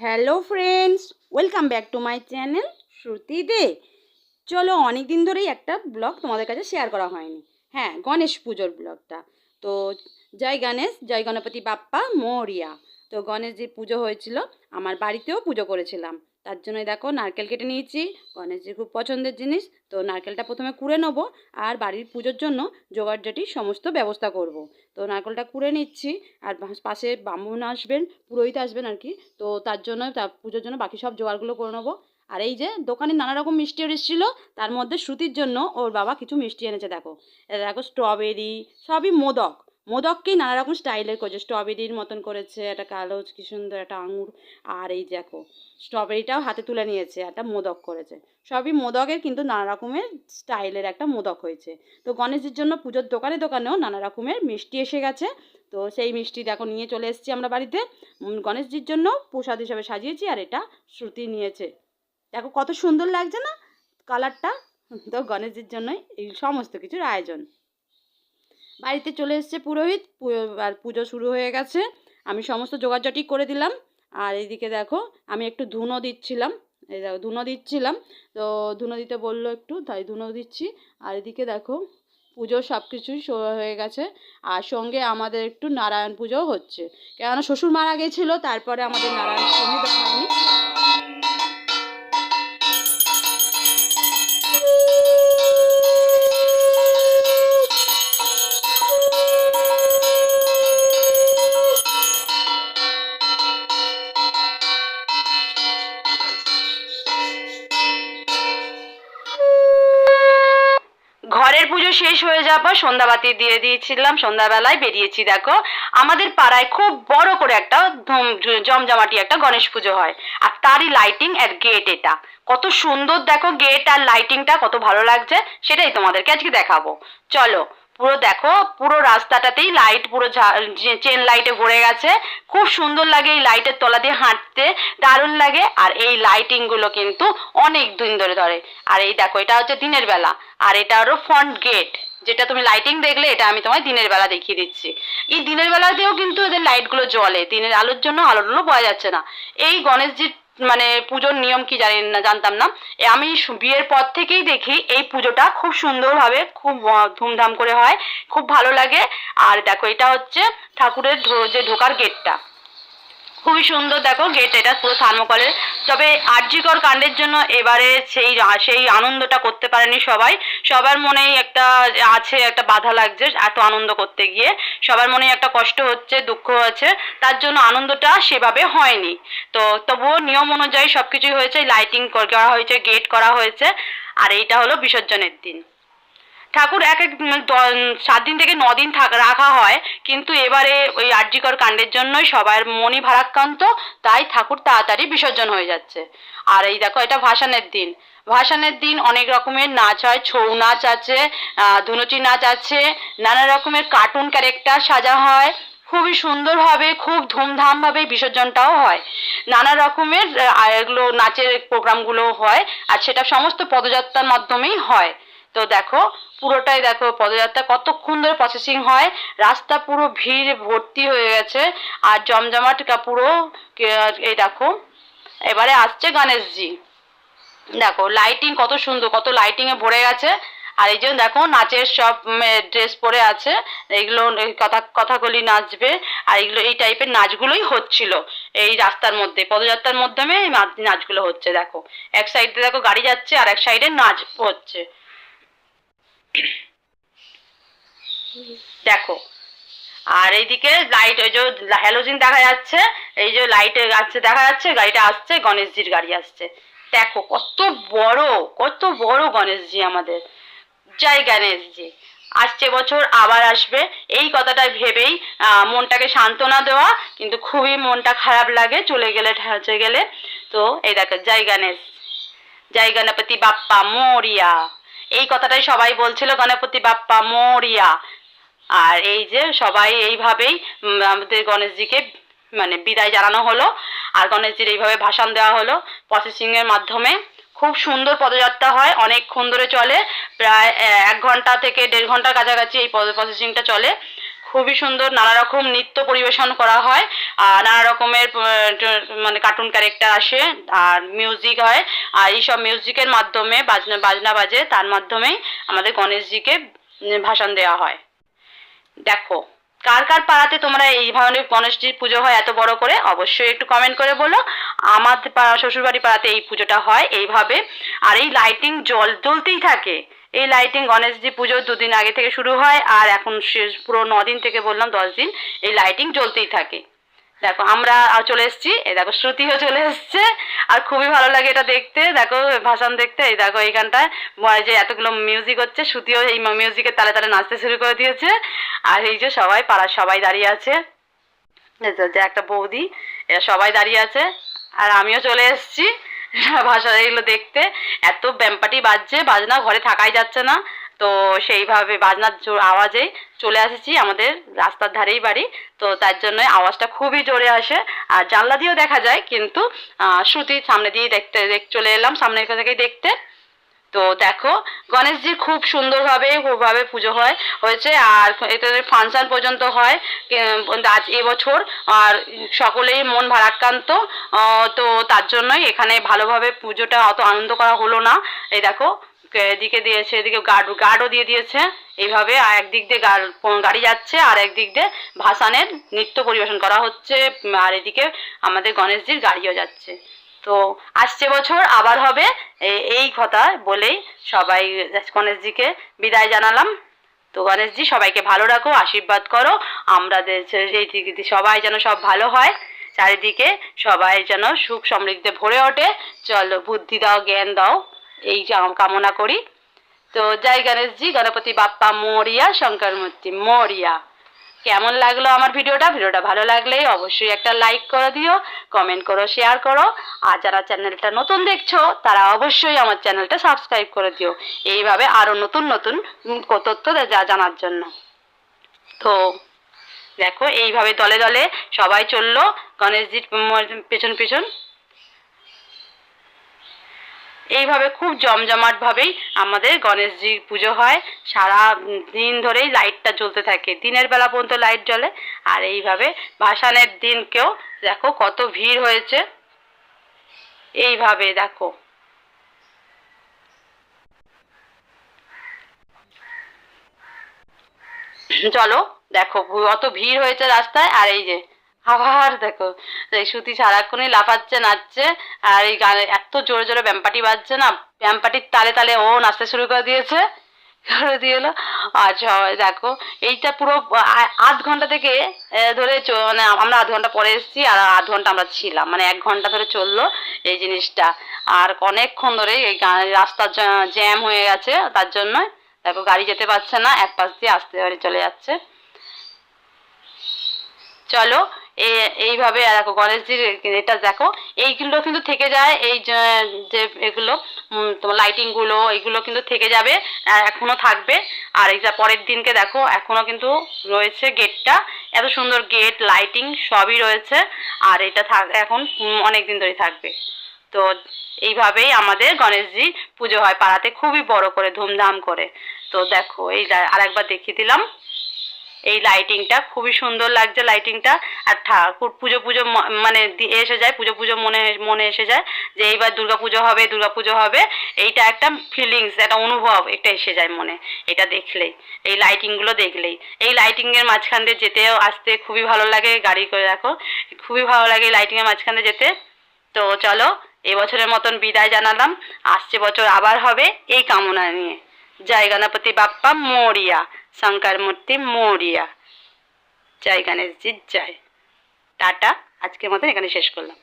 Hello friends, welcome back to my channel Shruti De. চলো অনেক দিন ধরেই একটা ব্লগ তোমাদের কাছে শেয়ার করা হয়নি। হ্যাঁ গণেশ পুজোর ব্লগটা। তো, জয় গণেশ, জয় গণপতি বাপ্পা, মরিয়া। তো গণেশজির পুজো হয়েছিল, আমার বাড়িতেও পুজো করেছিলাম। তার জন্য দেখো নারকেল কেটে নিয়েছি। গণেশজির খুব পছন্দের জিনিস, তো নারকেলটা প্রথমে কুড়ে নেব আর বাড়ির পুজোর জন্য জোগাড়জাটি সমস্ত ব্যবস্থা করব। তো নারকেলটা কুড়ে নিচ্ছি আর পাশে ব্রাহ্মণ আসবেন, পুরোহিত আসবেন আর কি। তো তার জন্য তার পুজোর জন্য বাকি সব জোগাড়গুলো করে নেব। আর এই যে দোকানে নানা রকম মিষ্টি এসেছিল তার মধ্যে শ্রুতির জন্য ওর বাবা কিছু মিষ্টি এনেছে, দেখো। দেখো স্ট্রবেরি, সবই মোদক। মোদককেই নানা রকম স্টাইলের করেছে। স্ট্রবেরির মতন করেছে, একটা কালো, কি সুন্দর একটা আঙুর, আর এই দেখো স্ট্রবেরিটাও হাতে তুলে নিয়েছে, একটা মোদক করেছে। সবই মোদকের কিন্তু নানা রকমের স্টাইলের একটা মোদক হয়েছে। তো গণেশের জন্য পুজোর দোকানে দোকানেও নানা রকমের মিষ্টি এসে গেছে। তো সেই মিষ্টি দেখো নিয়ে চলে এসেছি আমরা বাড়িতে। গণেশজির জন্য প্রসাদ হিসাবে সাজিয়েছি, আর এটা শ্রুতি নিয়েছে। দেখো কত সুন্দর লাগছে না কালারটা তো গণেশজির জন্যই এই সমস্ত কিছুর আয়োজন। বাড়িতে চলে এসছে পুরোহিত আর পুজো শুরু হয়ে গেছে। আমি সমস্ত জোগাড়জাটি করে দিলাম। আর এইদিকে দেখো, আমি একটু ধুনো দিচ্ছিলাম। এই দেখো, ধুনো দিচ্ছিলাম। তো ধুনো দিতে বলল একটু, তাই ধুনো দিচ্ছি। আর এদিকে দেখো, পুজো সব কিছুই হয়ে গেছে। আর সঙ্গে আমাদের একটু নারায়ণ পুজোও হচ্ছে। কেননা শ্বশুর মারা গেছিল, তারপরে আমাদের নারায়ণ পুজো হয়নি শেষ হয়ে যাব পর সন্ধ্যাবাতি দিয়ে দিয়েছিলাম, সন্ধ্যাবেলায় বেরিয়েছি, দেখো। আমাদের পাড়ায় খুব বড় করে একটা জমজমাটি একটা গণেশ পুজো হয়, আর তারই লাইটিং আর গেট এটা। কত সুন্দর দেখো গেট আর লাইটিংটা কত ভালো লাগছে, সেটাই তোমাদেরকে আজকে দেখাবো। চলো পুরো দেখো, পুরো রাস্তাটাতেই লাইট পুরো চেন লাইটে ভরে গেছে। খুব সুন্দর লাগে এই লাইটের তলা দিয়ে হাঁটতে, দারুণ লাগে। আর এই লাইটিংগুলো কিন্তু অনেক দিন ধরে ধরে। আর এই দেখো, এটা হচ্ছে দিনের বেলা। আর এটা হলো ফ্রন্ট গেট যেটা তুমি লাইটিং দেখলে, এটা আমি তোমায় দিনের বেলা দেখিয়ে দিচ্ছি। এই দিনের বেলাতেও কিন্তু এদের লাইটগুলো জ্বলে। দিনের আলোর জন্য আলোগুলো পাওয়া যাচ্ছে না। এই গণেশজির মানে পুজোর নিয়ম কি জানি না, জানতাম না। আমি বিয়ের পর থেকেই দেখি এই পুজোটা খুব সুন্দরভাবে খুব ধুমধাম করে হয়, খুব ভালো লাগে। আর দেখো এটা হচ্ছে ঠাকুরের যে ঢোকার গেটটা। খুবই সুন্দর, দেখো গেট এটা পুরো থার্মোকলের। তবে আর্যিকর কাণ্ডের জন্য এবারে সেই সেই আনন্দটা করতে পারেনি সবাই। সবার মনেই একটা আছে, একটা বাধা লাগছে এত আনন্দ করতে গিয়ে। সবার মনেই একটা কষ্ট হচ্ছে, দুঃখ আছে। তার জন্য আনন্দটা সেভাবে হয়নি। তো তবুও নিয়ম অনুযায়ী সব কিছুই হয়েছে লাইটিং করা হয়েছে গেট করা হয়েছে। আর এইটা হলো বিসর্জনের দিন। ঠাকুর এক এক সাত দিন থেকে দিন রাখা হয়, কিন্তু এবারে ওই আর্যিকর কাণ্ডের জন্যই সবার মনই ভারাক্রান্ত, তাই ঠাকুর তাড়াতাড়ি বিসর্জন হয়ে যাচ্ছে। আর এই দেখো, এটা ভাসানের দিন। ভাসানের দিন অনেক রকমের নাচ হয়, ছৌ নাচ আছে ধুনুচি নাচ আছে, নানা রকমের কার্টুন ক্যারেক্টার সাজা হয়, খুবই সুন্দরভাবে, খুব ধুমধামভাবে বিসর্জনটাও হয়। নানা রকমের এগুলো নাচের প্রোগ্রামগুলো হয়, আর সেটা সমস্ত পদযাত্রার মাধ্যমেই হয়। তো দেখো, পুরোটাই দেখো পদযাত্রা। কতক্ষণ ধরে প্রসেসিং হয়? রাস্তা পুরো ভিড়, ভর্তি হয়ে গেছে। আর জমজমাট পুরো এই দেখো, এবারে আসছে গণেশজি। দেখো লাইটিং কত সুন্দর, কত লাইটিং এ ভরে গেছে। আর এই যে দেখো, নাচের সব ড্রেস পরে আছে। এইগুলো এই কথা, কথাগুলি নাচবে। আর এগুলো, এই টাইপের নাচগুলোই হচ্ছিল এই রাস্তার মধ্যে, পদযাত্রার মাধ্যমে এই নাচ- নাচগুলো হচ্ছে, দেখো। এক সাইডে দেখো গাড়ি যাচ্ছে, আর এক সাইডে নাচ হচ্ছে। দেখো। আর এইদিকে লাইট ওই যে হ্যালোজিন দেখা যাচ্ছে, এই যে লাইটে যাচ্ছে দেখা যাচ্ছে, গাড়িটা আসছে, গণেশজির গাড়ি আসছে। দেখো, কত বড় কত বড় গণেশজি আমাদের। জয় গণেশজি। আসছে বছর, আবার আসবে। এই কথাটা ভেবেই মনটাকে সান্ত্বনা দেওয়া, কিন্তু খুবই মনটা খারাপ লাগে, চলে গেলে ঠেঁচে গেলে। তো এই দেখো, জয় গণেশ। জয় গণপতি বাপ্পা, মোরিয়া। এই কথাটাই সবাই বলছিল গণপতি বাপ্পা মরিয়া। আর এই যে সবাই এইভাবেই আমাদের গণেশজিকে মানে বিদায় জানানো হলো। আর গণেশজির এইভাবে ভাষণ দেওয়া হলো। প্রসেসিংয়ের মাধ্যমে খুব সুন্দর পদযাত্রা হয় অনেকক্ষণ ধরে চলে। প্রায় এক ঘণ্টা থেকে দেড় ঘণ্টার কাছাকাছি এই পদ প্রসেসিংটা চলে। খুবই সুন্দর নানা রকম নৃত্য পরিবেশন করা হয়, আর নানা রকমের মানে কার্টুন ক্যারেক্টার আসে, আর মিউজিক হয়, আর এইসব মিউজিকের মাধ্যমে, বাজনা বাজনা বাজে, তার মাধ্যমেই আমাদের গণেশজিকে ভাষণ দেওয়া হয়। দেখো, কার কার পাড়াতে তোমরা এই ধরনের গণেশজির পুজো হয় এত বড় করে, অবশ্যই একটু কমেন্ট করে বলো। আমাদের পাড়া শ্বশুরবাড়ি পাড়াতে এই পুজোটা হয় এইভাবে, আর এই লাইটিং জল জ্বলতেই থাকে। এই লাইটিং গণেশজি পুজো দুদিন আগে থেকে শুরু হয় আর এখন শেষ, পুরো দিন থেকে বললাম দশ দিন এই লাইটিং জ্বলতেই থাকে। দেখো, আমরা চলে এসেছি, এই দেখো শ্রুতিও চলে এসছে, আর খুবই ভালো লাগে এটা দেখতে, দেখো ভাষণ দেখতে, এই দেখো এইখানটায় যে এতগুলো মিউজিক হচ্ছে, শ্রুতিও এই মিউজিকের তালে তালে নাচতে শুরু করে দিয়েছে, আর এই যে সবাই পাড়ার সবাই দাঁড়িয়ে আছে। যে একটা বৌদি, এরা সবাই দাঁড়িয়ে আছে, আর আমিও চলে এসেছি। ভাষা এগুলো দেখতে। এত ব্যাম্পাটি বাজছে বাজনা ঘরে থাকাই যাচ্ছে না। তো সেইভাবে বাজনার জোর আওয়াজেই চলে আসেছি আমাদের রাস্তার ধারেই বাড়ি। তো তার জন্য আওয়াজটা খুবই জোরে আসে। আর জানলা দিয়েও দেখা যায় কিন্তু আহ, শ্রুতির সামনে দিয়ে দেখতে দেখ- চলে এলাম সামনে থেকেই দেখতে। তো দেখো, গণেশজির খুব সুন্দরভাবে, খুবভাবে পুজো হয়, হয়েছে। আর এটাতে ফাংশন পর্যন্ত হয় আজ এবছর। আর সকলেই মন ভারাক্রান্ত তো তার জন্যই এখানে ভালোভাবে পুজোটা অত আনন্দ করা হলো না। এই দেখো এদিকে দিয়েছে, এদিকে গার্ড গার্ডও দিয়ে দিয়েছে। এইভাবে আর একদিক দিয়ে গাড়ি যাচ্ছে, আর একদিক দিয়ে ভাসানের নৃত্য পরিবেশন করা হচ্ছে। আর এদিকে আমাদের গণেশজির গাড়িও যাচ্ছে। তো আসছে বছর, আবার হবে। এই কথা বলেই সবাই গণেশজিকে বিদায় জানালাম। তো গণেশজি, সবাইকে ভালো রাখো, আশীর্বাদ করো। আমরা সবাই যেন সব ভালো হয়, চারিদিকে সবাই যেন সুখ সমৃদ্ধে ভরে ওঠে। চলো, বুদ্ধি দাও, জ্ঞান দাও, এই কামনা করি। তো জয় গণেশজি, গণপতি বাপ্পা মরিয়া শঙ্কর মূর্তি মরিয়া। কেমন লাগল আমার ভিডিওটা? ভিডিওটা ভালো লাগলে অবশ্যই একটা লাইক করে দিও কমেন্ট করো শেয়ার করো। আর যারা চ্যানেলটা নতুন দেখছ, তারা অবশ্যই আমার চ্যানেলটা সাবস্ক্রাইব করে দিও। এইভাবে আরও নতুন নতুন তথ্য যা জানার জন্য। তো দেখো, এইভাবে দলে দলে সবাই চলল। গণেশজির পেছন পেছন। এইভাবে খুব জমজমাট ভাবেই আমাদের গণেশজির পুজো হয়। সারা দিন ধরেই লাইটটা জ্বলতে থাকে। দিনের বেলা পর্যন্ত লাইট জ্বলে। আর এইভাবে ভাসানের দিনকেও দেখো কত ভিড় হয়েছে। এইভাবে দেখো। চলো দেখো অত ভিড় হয়েছে রাস্তায়। আর এই যে, আবার দেখো। সুতি সারাক্ষণই লাফাচ্ছে, নাচছে, আর এই গানে এত জোরে জোরে ব্যাম্পাটি বাজছে না, ব্যাম্পাটির তালে তালে ও নাচতে শুরু করে দিয়েছে, করে দিয়ে এলো। সবাই দেখো, এইটা পুরো আধ ঘণ্টা থেকে ধরে মানে আমরা আধ ঘণ্টা পরে এসেছি, আর আধ ঘণ্টা আমরা ছিলাম মানে এক ঘণ্টা ধরে চলল এই জিনিসটা। আর অনেকক্ষণ ধরে এই রাস্তা জ্যাম হয়ে গেছে, তার জন্য, দেখো, গাড়ি যেতে পারছে না এক পাশ দিয়ে আসতে চলে যাচ্ছে। চলো এইভাবে দেখো গণেশজির এটা দেখো, এইগুলো কিন্তু থেকে যায় এই যে এগুলো তোমার লাইটিংগুলো এইগুলো কিন্তু থেকে যাবে, আর এখনও থাকবে। আর এই যা পরের দিনকে দেখো, এখনও কিন্তু রয়েছে গেটটা এত সুন্দর গেট লাইটিং সবই রয়েছে, আর এটা থাক, এখন অনেক দিন ধরে থাকবে। তো এইভাবেই আমাদের গণেশজি পুজো হয় পাড়াতে, খুবই বড় করে, ধুমধাম করে। তো দেখো, এই যা- আরেকবার দেখিয়ে দিলাম। এই লাইটিংটা খুবই সুন্দর লাগছে লাইটিংটা আর ঠাকুর পুজো পুজো মানে এসে যায়, পুজো পুজো মনে মনে এসে যায় যে এইবার পুজো হবে পুজো হবে। এইটা একটা ফিলিংস একটা অনুভব এটা এসে যায় মনে, এটা দেখলেই, এই লাইটিংগুলো দেখলেই। এই লাইটিংয়ের মাঝখান দিয়ে যেতেও আসতে খুবই ভালো লাগে, গাড়ি করে দেখো, খুবই ভালো লাগে এই লাইটিংয়ের মাঝখান দিয়ে যেতে। তো চলো, এবছরের মতন বিদায় জানালাম, আসছে বছর আবার হবে, এই কামনা নিয়ে। জয় গণপতি বাপ্পা, মরিয়া। শঙ্কর মূর্তি মরিয়া। জয় গণেশজি জয় টাটা আজকের মতন এখানে শেষ করলাম।